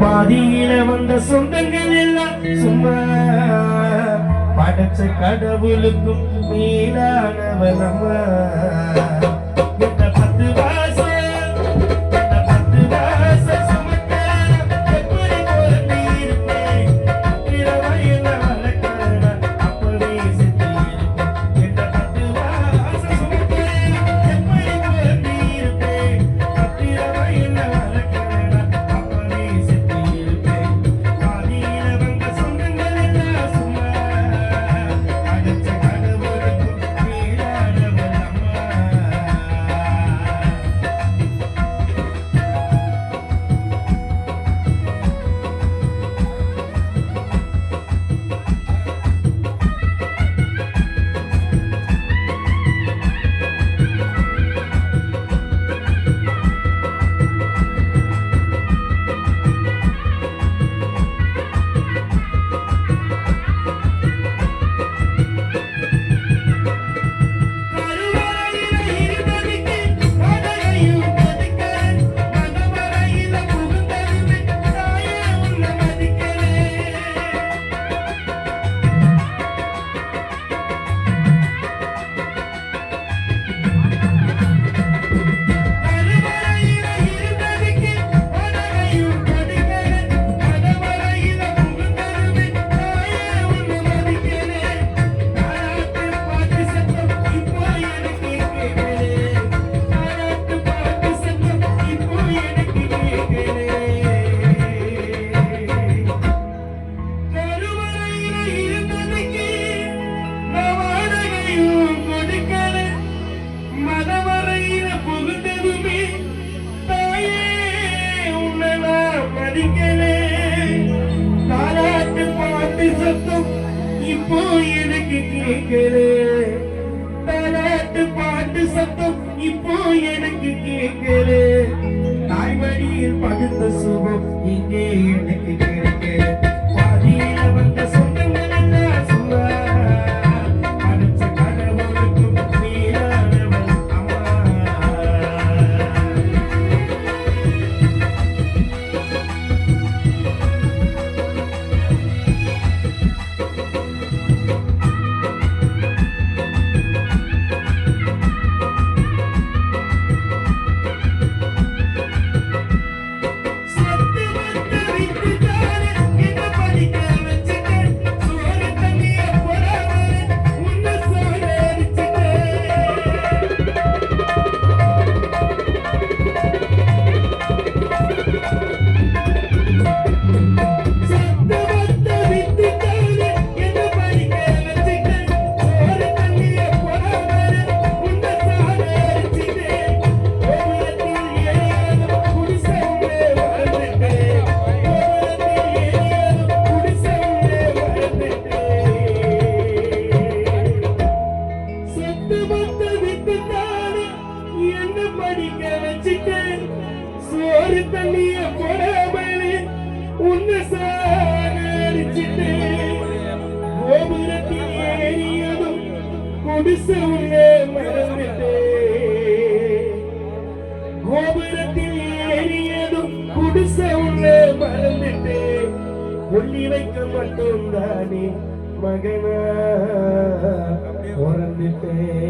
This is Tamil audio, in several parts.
பாதியில வந்த சொந்தங்கள் எல்லாம் சும்மா படைச்ச கடவுளுக்கும் மேலானவனம்மா சத்தம் இப்போ எனக்கு கேட்குது தாலாட்டு பாட்டு சத்தம் இப்போ எனக்கு கேட்குது குடிசை உள்ளே மறந்துட்டேன் கோபுரத்தில் ஏறியதும் குடிசை உள்ளே மறந்துட்டேன் கொல்லி வைக்க மட்டும் தானே மகனா? பிறந்துட்டேன்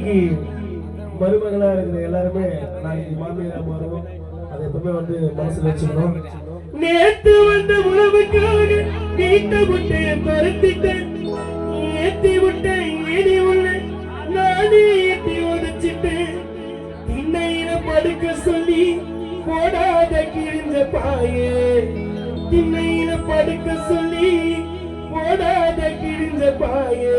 இன்னைக்கு மருமகளா இருக்கிற எல்லாருமே நாளைக்கு மாமியாரா மாறுவோம். அதை எப்பவுமே வந்து மனசுல வச்சுக்கணும். நேத்து வந்த உணவுக்காக நீட்ட முட்டைய பருத்திட்டேன். ஏத்தி விட்டேன் ஏடி உள்ள நானே ஏத்தி உதச்சிட்டேன் திண்ணையில படுக்க சொல்லி போடாத கிழிஞ்ச பாயே. திண்ணையில படுக்க சொல்லி போடாத கிழிஞ்ச பாயே.